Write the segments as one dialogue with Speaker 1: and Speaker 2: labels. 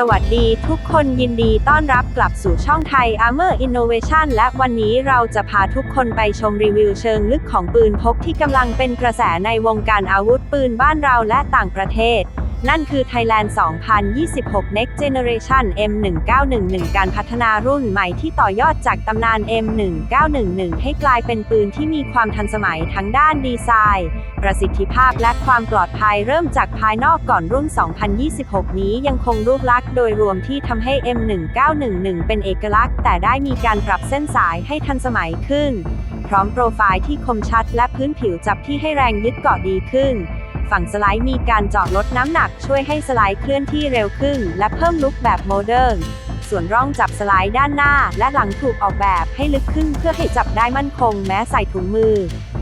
Speaker 1: สวัสดีทุกคนยินดีต้อนรับกลับสู่ช่องไทย Armor Innovation และวันนี้เราจะพาทุกคนไปชมรีวิวเชิงลึกของปืนพกที่กำลังเป็นกระแสในวงการอาวุธปืนบ้านเราและต่างประเทศ นั่นคือ Thailand 2026 Next Generation M1911 การพัฒนารุ่นใหม่ที่ต่อยอดจากตำนาน M1911 ให้กลายเป็นปืนที่มีความทันสมัยทั้งด้านดีไซน์ ประสิทธิภาพและความปลอดภัยเริ่มจากภายนอกก่อนรุ่น 2026 นี้ยังคงรูปลักษณ์โดยรวมที่ทำให้ M1911 เป็นเอกลักษณ์ แต่ได้มีการปรับเส้นสายให้ทันสมัยขึ้น พร้อมโปรไฟล์ที่คมชัดและพื้นผิวจับที่ให้แรงยึดเกาะดีขึ้น ฝั่งสไลด์มีการเจาะลดน้ำหนักช่วยให้สไลด์เคลื่อนที่เร็วขึ้น และเพิ่มลุกแบบโมเดิร์น ส่วนร่องจับสไลด์ด้านหน้า และหลังถูกออกแบบให้ลึกขึ้นเพื่อให้จับได้มั่นคงแม้ใส่ถุงมือ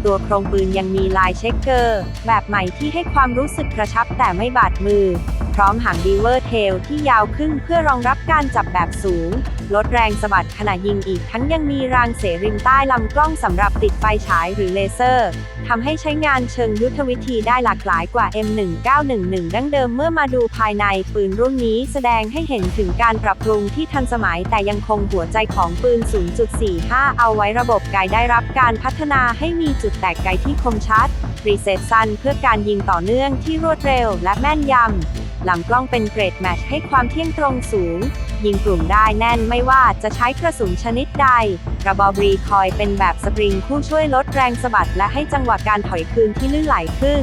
Speaker 1: ตัวโครงปืนยังมีลายเช็คเกอร์ แบบใหม่ที่ให้ความรู้สึกกระชับแต่ไม่บาดมือ พร้อมหางดีเวอร์เทลที่ยาวขึ้นเพื่อรองรับการจับแบบสูง ลดแรงสะบัดขณะยิงอีกทั้งยังมีรางเสริมใต้ลำกล้องสำหรับติดไฟฉายหรือเลเซอร์ทำให้ใช้งานเชิงยุทธวิธีได้หลากหลายกว่า M1911 ดั้งเดิมเมื่อมาดูภายในปืนรุ่นนี้แสดงให้เห็นถึงการปรับปรุงที่ทันสมัยแต่ยังคงหัวใจของปืน 0.45 เอาไว้ระบบไกได้รับการพัฒนาให้มีจุดแตกไกที่คมชัดรีเซ็ตสั้นเพื่อการยิงต่อเนื่องที่รวดเร็วและแม่นยำ ลำกล้องเป็นเกรดแมชให้ความเที่ยงตรงสูง ยิงกลุ่มได้แน่นไม่ว่าจะใช้กระสุนชนิดใด กระบอกรีคอยเป็นแบบสปริงคู่ช่วยลดแรงสะบัดและให้จังหวะการถอยคืนที่ลื่นไหลขึ้น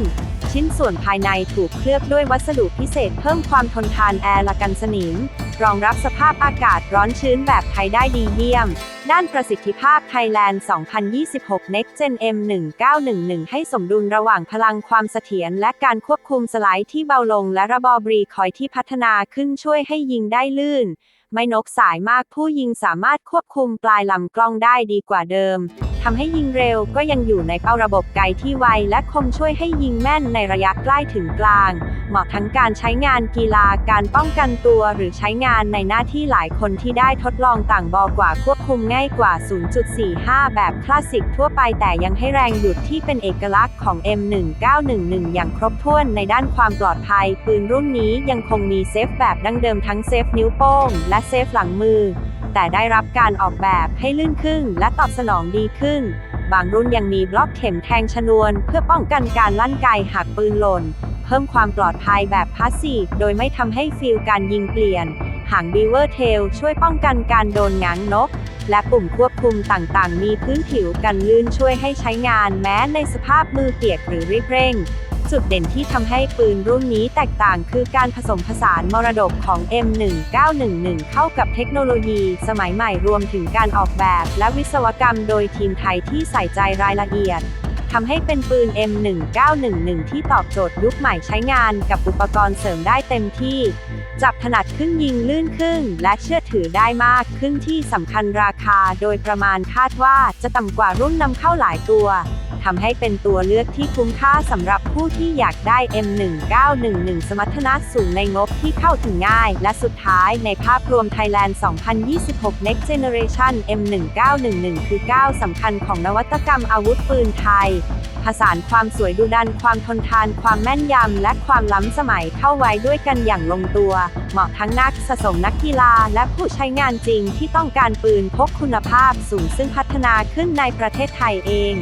Speaker 1: ชิ้นส่วนภายในถูกเคลือบด้วยวัสดุพิเศษเพิ่มความทนทานแอร์และกันสนิม รองรับสภาพอากาศร้อนชื้นแบบไทยได้ดีเยี่ยม ด้านประสิทธิภาพ Thailand 2026 Next Gen M1911 ให้สมดุลระหว่างพลังความเสถียรและการควบคุมสไลด์ที่เบาลง และระบบรีคอยที่พัฒนาขึ้นช่วยให้ยิงได้ลื่น ไม่นกสายมากผู้ยิงสามารถควบคุมปลายลำกล้องได้ดีกว่าเดิม ทำให้ยิงเร็วก็ยังอยู่ในเป้าระบบไกลที่ไวและคมช่วยให้ยิงแม่นในระยะใกล้ถึงกลาง เหมาะทั้งการใช้งานกีฬาการป้องกันตัวหรือใช้งานในหน้าที่หลายคนที่ได้ทดลองต่างบอกว่าควบคุมง่ายกว่า 0.45 แบบคลาสสิกทั่วไปแต่ยังให้แรงหยุดที่เป็นเอกลักษณ์ของ M1911 อย่างครบถ้วนในด้านความปลอดภัย ปืนรุ่นนี้ยังคงมีเซฟแบบดั้งเดิมทั้งเซฟนิ้วโป้งและเซฟหลังมือ แต่ได้รับการออกแบบให้ลื่นขึ้นและตอบสนองดีขึ้น บางรุ่นยังมีบล็อกเข็มแทงชนวน เพื่อป้องกันการลั่นไกหากปืนหล่น เพิ่มความปลอดภัยแบบพาสซีฟโดยไม่ทำให้ฟิลการยิงเปลี่ยน หางบีเวอร์เทลช่วยป้องกันการโดนงางนก และปุ่มควบคุมต่างๆ มีพื้นผิวกันลื่นช่วยให้ใช้งานแม้ในสภาพมือเปียกหรือรีบเร่ง จุดเด่นที่ทำให้ปืนรุ่นนี้แตกต่างคือการผสมผสานมรดกของ M1911 เข้ากับเทคโนโลยีสมัยใหม่รวมถึงการออกแบบ และวิศวกรรมโดยทีมไทยที่ใส่ใจรายละเอียดทำให้เป็นปืน M1911 ที่ตอบโจทย์ยุคใหม่ใช้งานกับอุปกรณ์เสริมได้เต็มที่ จับถนัดขึ้นยิงลื่นขึ้น และเชื่อถือได้มากขึ้นที่สำคัญราคาโดยประมาณคาดว่าจะต่ำกว่ารุ่นนำเข้าหลายตัว ทำให้เป็นตัวเลือกที่คุ้มค่าสำหรับผู้ที่อยากได้ M1911 สมรรถนะสูงในงบที่เข้าถึงง่าย และสุดท้ายในภาพรวม Thailand 2026 Next Generation M1911 คือก้าวสำคัญของนวัตกรรมอาวุธปืนไทย ผสานความสวยดุดัน ความทนทาน ความแม่นยำ และความล้ำสมัยเข้าไว้ด้วยกันอย่างลงตัว เหมาะทั้งนักสะสมนักกีฬา และผู้ใช้งานจริงที่ต้องการปืนพกคุณภาพสูงซึ่งพัฒนาขึ้นในประเทศไทยเอง